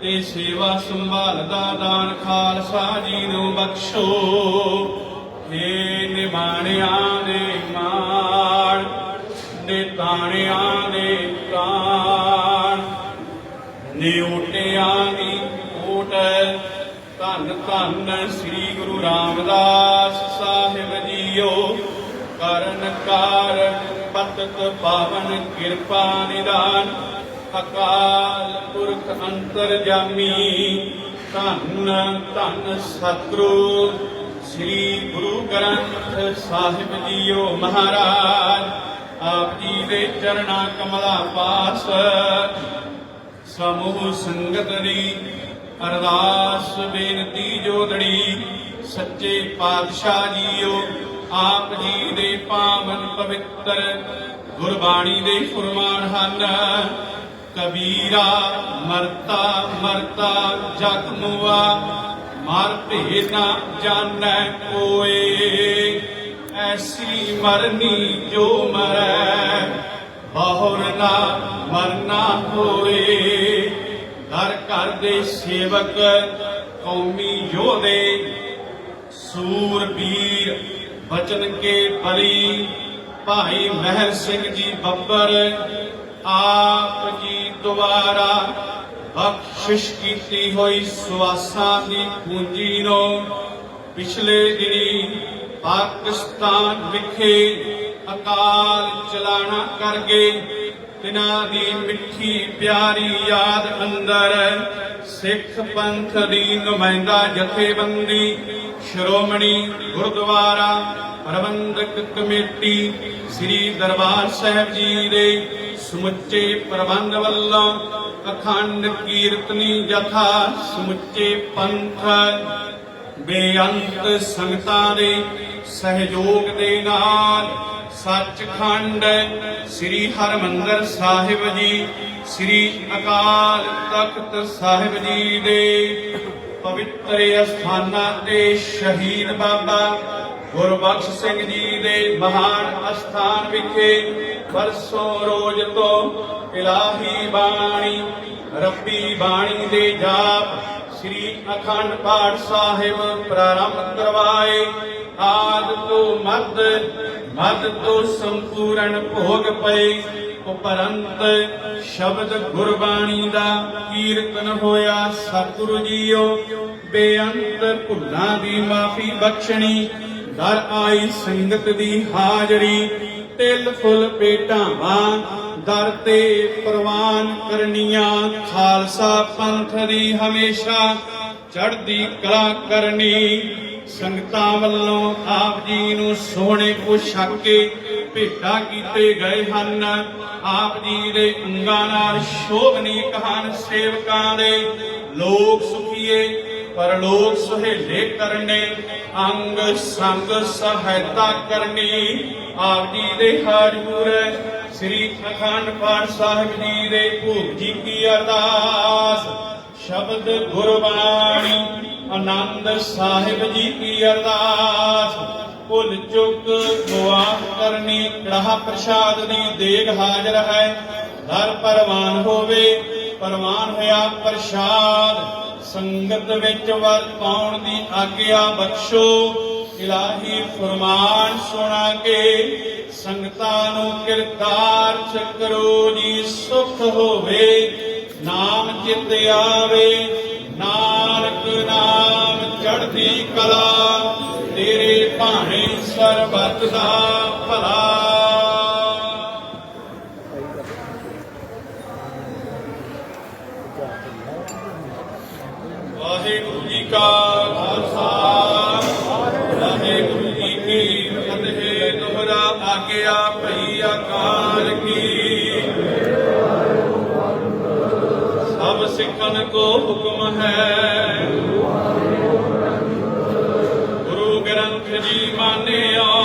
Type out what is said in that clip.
ਤੇ ਸੇਵਾ ਸੰਭਾਲ ਦਾ ਦਾਨ ਖਾਲਸਾ ਜੀ ਨੂੰ ਬਖਸ਼ੋ। ਏ ਨਿਮਾਣਿਆਂ ਦੇ ਮਾਣ ਨੇ ਤਾਣਿਆਂ ਦੇ ਤਾਣ ਨਿਉਟਿਆਂ ਦੀ ਓਟ ਧੰਨ ਧੰਨ ਸ੍ਰੀ ਗੁਰੂ ਰਾਮਦਾਸ ਸਾਹਿਬ ਜੀਓ। ਕਰਨ ਕਾਰ ਪਤਕ ਪਾਵਨ ਕਿਰਪਾ ਨਿਦਾਨ ਅਕਾਲ ਪੁਰਖ ਅੰਤਰਜਾਮੀ ਧੰਨ ਧੰਨ ਸਤਿਗੁਰੂ ਸ੍ਰੀ ਗੁਰੂ ਗ੍ਰੰਥ ਸਾਹਿਬ ਜੀਓ ਮਹਾਰਾਜ, ਆਪ ਜੀ ਦੇ ਚਰਣਾ ਕਮਲਾ ਪਾਸ, ਸਮੂਹ ਸੰਗਤ ਦੀ ਅਰਦਾਸ ਬੇਨਤੀ ਜੋਦੜੀ ਸੱਚੇ ਪਾਤਸ਼ਾਹ ਜੀਓ, ਆਪ ਜੀ ਦੇ ਪਾਵਨ ਪਵਿੱਤਰ ਗੁਰਬਾਣੀ ਦੇ ਫਰਮਾਨ ਹਨ। ਕਬੀਰਾ, ਮਰਤਾ ਮਰਤਾ, ਜਗ ਮੁਆ। ਮਰ ਭੇਦ ਨਾ ਜਾਣੈ ਕੋਏ। ਐਸੀ ਮਰਨੀ ਜੋ ਮਰੈ, ਬਹੁਰ ਨਾ ਮਰਨਾ ਹੋਏ। ਦਰ ਘਰ ਦੇ ਸੇਵਕ ਕੌਮੀ ਯੋਧੇ, ਸੂਰ ਵੀਰ ਬਚਨ ਕੇ ਬਲੀ। ਭਾਈ ਮਹਿਰ ਸਿੰਘ ਜੀ ਬੱਬਰ ਆਪ ਜੀ ਦੁਆਰਾ ਬਖਸ਼ਿਸ਼ ਕੀਤੀ ਹੋਈ ਸੁਆਸਾਂ ਦੀ ਪੂੰਜੀ ਨੂੰ ਪਿਛਲੇ ਦਿਨੀ ਪਾਕਿਸਤਾਨ ਵਿਖੇ ਅਕਾਲ ਚਲਾਣਾ ਕਰ ਗਏ ਤਿਨਾਂ ਦੀ ਮਿੱਠੀ ਪਿਆਰੀ ਯਾਦ ਅੰਦਰ ਸਿੱਖ ਪੰਥ ਦੀ ਨੁਮਾਇੰਦਾ ਜਥੇਬੰਦੀ, ਸ਼੍ਰੋਮਣੀ ਗੁਰਦੁਆਰਾ ਪ੍ਰਬੰਧਕ ਕਮੇਟੀ ਸ੍ਰੀ ਦਰਬਾਰ ਸਾਹਿਬ ਜੀ ਦੇ ਸਮੁੱਚੇ ਪ੍ਰਬੰਧ ਵੱਲੋਂ ਅਖੰਡ ਕੀਰਤਨੀ ਜਥਾ ਸਮੁੱਚੇ ਪੰਥ ਬੇਅੰਤ ਸੰਗਤਾਂ ਦੇ ਸਹਿਯੋਗ ਦੇ ਨਾਲ ਸੱਚਖੰਡ ਸ੍ਰੀ ਹਰਮੰਦਰ ਸਾਹਿਬ ਜੀ, ਸ੍ਰੀ ਅਕਾਲ ਤਖਤ ਸਾਹਿਬ ਜੀ ਦੇ ਪਵਿੱਤਰ ਅਸਥਾਨਾਂ ਤੇ ਸ਼ਹੀਦ ਬਾਬਾ ਗੁਰਬਖਸ਼ ਸਿੰਘ ਜੀ ਦੇ ਮਹਾਨ ਅਸਥਾਨ ਵਿਖੇ ਵਰਸੋਂ ਰੋਜ਼ ਤੋਂ ਇਲਾਹੀ ਬਾਣੀ, ਰੱਬੀ ਬਾਣੀ ਦੇ ਜਾਪ ਸ੍ਰੀ ਅਖੰਡ ਪਾਠ ਸਾਹਿਬ ਪ੍ਰਾਰੰਭ ਕਰਵਾਏ। ਆਦ ਤੋਂ ਮਦ ਮਦ ਤੋਂ ਸੰਪੂਰਨ ਭੋਗ ਪਏ। ਉਪਰੰਤ ਸ਼ਬਦ ਗੁਰਬਾਣੀ ਦਾ ਕੀਰਤਨ ਹੋਇਆ। ਸਤਿਗੁਰੂ ਜੀਓ, ਬੇਅੰਤ ਭੁੱਲਾਂ ਦੀ ਮਾਫੀ ਬਖਸ਼ਣੀ। ਦਰ ਆਈ ਸੰਗਤ ਦੀ ਹਾਜ਼ਰੀ, ਤਿਲ ਫੁੱਲ ਭੇਟਾਵਾਂ ਦਰ ਤੇ ਪ੍ਰਵਾਨ ਕਰਨੀਆਂ, ਖਾਲਸਾ ਪੰਥ ਦੀ ਹਮੇਸ਼ਾ ਚੜ੍ਹਦੀ ਕਲਾ ਕਰਨੀ। ਸੰਗਤਾਂ ਵੱਲੋਂ ਆਪ ਜੀ ਨੂੰ ਸੋਹਣੇ ਪੁਸ਼ਾਕੇ ਭੇਟਾ ਕੀਤੇ ਗਏ ਹਨ। ਆਪ ਜੀ ਦੇ ਅੰਗਾਂ ਨਾਲ ਸ਼ੋਭਨੀਕ ਹਨ ਸੇਵਕਾਂ ਦੇ ਲੋਕ ਸੁਖੀਏ ਪਰਲੋਕ ਸੁਹੇਲੇ ਕਰਨੇ, ਅੰਗ ਸੰਗ ਸਹਾਇਤਾ ਕਰਨੀ ਆਪ ਜੀ ਦੇ ਹਾਜ਼ੂਰ ਸ੍ਰੀ ਅਖੰਡ ਪਾਠ ਸਾਹਿਬ ਜੀ ਦੇ ਭੋਗ ਜੀ ਕੀ ਅਰਦਾਸ। ਸ਼ਬਦ ਗੁਰਬਾਣੀ, ਆਨੰਦ ਸਾਹਿਬ ਜੀ ਕੀ ਅਰਦਾਸ। ਭੁੱਲ ਚੁੱਕ ਮੁਆਫ ਕਰਨੀ, ਕੜਾਹ ਪ੍ਰਸ਼ਾਦ ਦੀ ਦੇਗ ਹਾਜ਼ਰ ਹੈ। ਦਰ ਪਰਵਾਨ ਹੋਵੇ, ਪਰਵਾਨ ਹੋਇਆ ਪ੍ਰਸ਼ਾਦ। ਸੰਗਤ ਵਿੱਚ ਵਰ ਪਾਉਣ ਦੀ ਆਗਿਆ ਬਖਸ਼ੋ। ਇਲਾਹੀ ਫਰਮਾਨ ਸੁਣਾ ਕੇ ਸੰਗਤਾਂ ਨੂੰ ਕਿਰਤਾਰ ਕਰੋ ਜੀ, ਸੁਖ ਹੋਵੇ, ਨਾਮ ਚਿਤ ਆਵੇ, ਨਾਨਕ ਨਾਮ ਚੜ੍ਹਦੀ ਕਲਾ, ਤੇਰੇ ਭਾਣੇ ਸਰਬੱਤ ਦਾ ਗੁਰ ਸਿੱਖਨ ਕੋ ਹੁਕਮ ਹੈ। ਗੁਰੂ ਗ੍ਰੰਥ ਜੀ ਮਾਨਿਆ